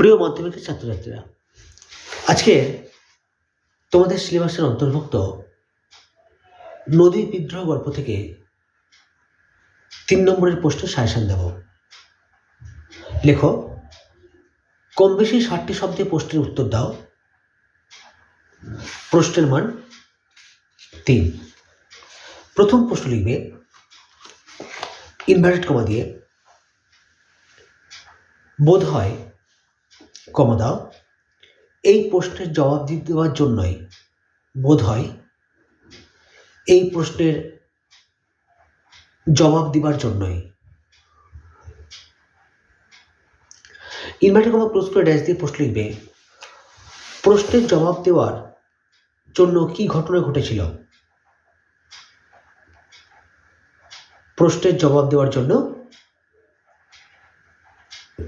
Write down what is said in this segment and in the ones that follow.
প্রিয় মাধ্যমিকের ছাত্রছাত্রীরা, আজকে তোমাদের সিলেবাসের অন্তর্ভুক্ত নদী বিদ্রোহ গল্প থেকে তিন নম্বরের প্রশ্নের সাজেশন দেব। লেখো, কম বেশি ষাটটি শব্দে প্রশ্নের উত্তর দাও। প্রশ্নের মান তিন। প্রথম প্রশ্ন লিখবে, ইনভার্টেড কমা দিয়ে, বোধ হয় কমা দাও। এই প্রশ্নের জবাব দি- দেওয়ার জন্যই বোধ হয় এই প্রশ্নের জবাব দেওয়ার জন্যই ইনভার্টার কমা ক্লোজ করে ড্যাশ দিয়ে প্রশ্ন লিখবে, প্রশ্নের জবাব দেওয়ার জন্য কি ঘটনা ঘটেছিল? প্রশ্নের জবাব দেওয়ার জন্য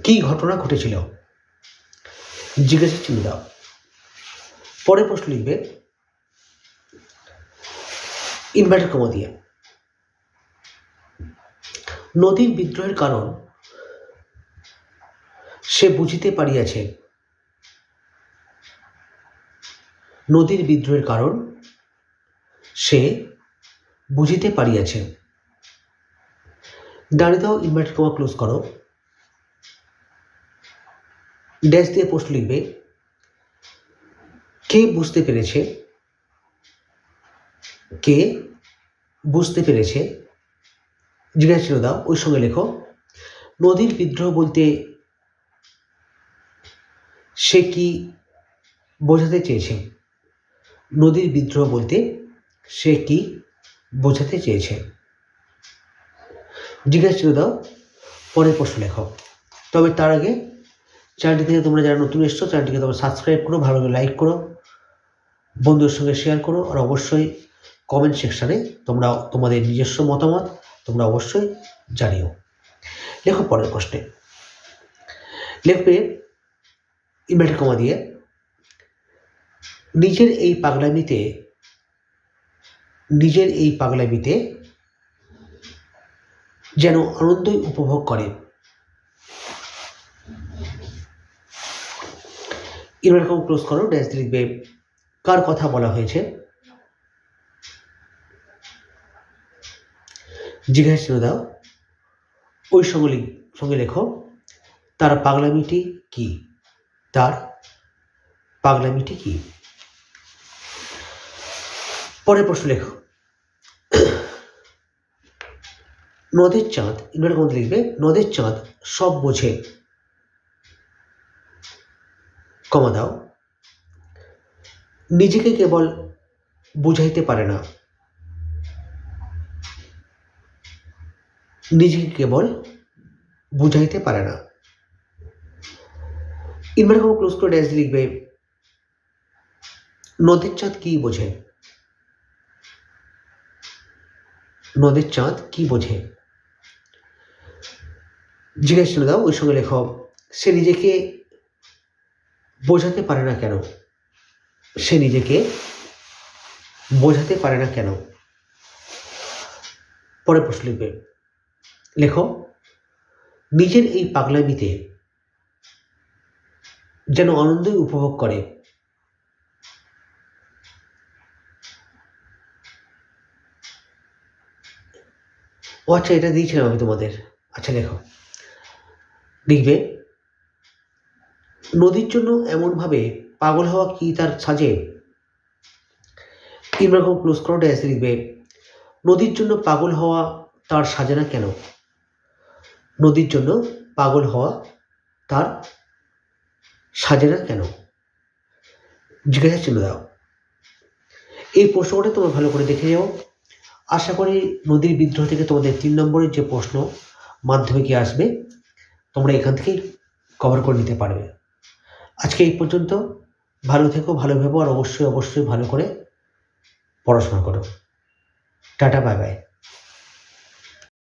কি ঘটনা ঘটেছিল? জিজ্ঞাসা চিহ্ন দাও। পরে প্রশ্ন লিখবে ইনভার্টার কমা দিয়ে। নদীর বিদ্রোহের কারণ সে বুঝিতে পারিয়াছে। নদীর বিদ্রোহের কারণ সে বুঝিতে পারিয়াছে। দাঁড়িয়ে দাও ইনভার্টার কমা ক্লোজ করো। ড্যাশ দিয়ে প্রশ্ন লিখবে। কে বুঝতে পেরেছে? কে বুঝতে পেরেছে? জিজ্ঞাসা ছিল দাও, ওই সঙ্গে লেখো। নদীর বিদ্রোহ বলতে সে কি বোঝাতে চেয়েছে? নদীর বিদ্রোহ বলতে সে কি বোঝাতে চেয়েছে? জিজ্ঞাসা দাও, পরের প্রশ্ন লেখো। তবে তার আগে চ্যানেলটি থেকে তোমরা যারা নতুন এসছো চ্যানেলটিকে তোমরা সাবস্ক্রাইব করো, ভালো করে লাইক করো, বন্ধুদের সঙ্গে শেয়ার করো, আর অবশ্যই কমেন্ট সেকশানে তোমরা, তোমাদের নিজস্ব মতামত তোমরা অবশ্যই জানিও। লেখো পরের প্রশ্নে। লেখবে ইনভার্টার কমা দিয়ে, নিজের এই পাগলামিতে, নিজের এই পাগলামিতে যেন আনন্দই উপভোগ করে। এরকম ক্লোজ করো, ড্যাশ লিখবে কার কথা বলা হয়েছে? জিজ্ঞাসা দাও, ওই সঙ্গে সঙ্গে লেখো, তার পাগলামিটি কি? তার পাগলামিটি কি? পরের প্রশ্ন লেখো। নদের চাঁদ মধ্যে লিখবে, নদের চাঁদ সব বোঝে। কমা দাও। নিজেকে কেবল বুঝাইতে পারে না। নিজেকে কেবল বুঝাইতে পারে না। ইনভার্টার কমা ক্লোজ করে ড্যাশ লিখবে, নদীর চাঁদ কি বোঝে? নদীর চাঁদ কি বোঝে? জিজ্ঞাসা দাও, ওই সঙ্গে লেখো, সে নিজেকে বোঝাতে পারে না কেন? সে নিজেকে বোঝাতে পারে না কেন? পরে প্রশ্ন লিখবে। লেখো, নিজের এই পাগলামিতে যেন আনন্দই উপভোগ করে। ও আচ্ছা এটা দিয়েছিলাম আমি তোমাদের। আচ্ছা লেখো। লিখবে নদীর জন্য এমনভাবে পাগল হওয়া কি তার সাজে? তিন ক্লোজ করো ড্যাশ লিখবে, নদীর জন্য পাগল হওয়া তার সাজে না কেন? নদীর জন্য পাগল হওয়া তার সাজে না কেন? জিজ্ঞাসা চিহ্ন দাও। এই প্রশ্নটা তোমরা ভালো করে দেখে যাও আশা করি নদীর বিদ্রোহ থেকে তোমাদের তিন নম্বরের যে প্রশ্ন মাধ্যমিকে আসবে, তোমরা এখান থেকেই কভার করে নিতে পারবে। আজকে এই পর্যন্ত। ভালো থেকো, ভালো ভেবো আর অবশ্যই অবশ্যই ভালো করে পড়াশোনা করো। Tata, bye bye.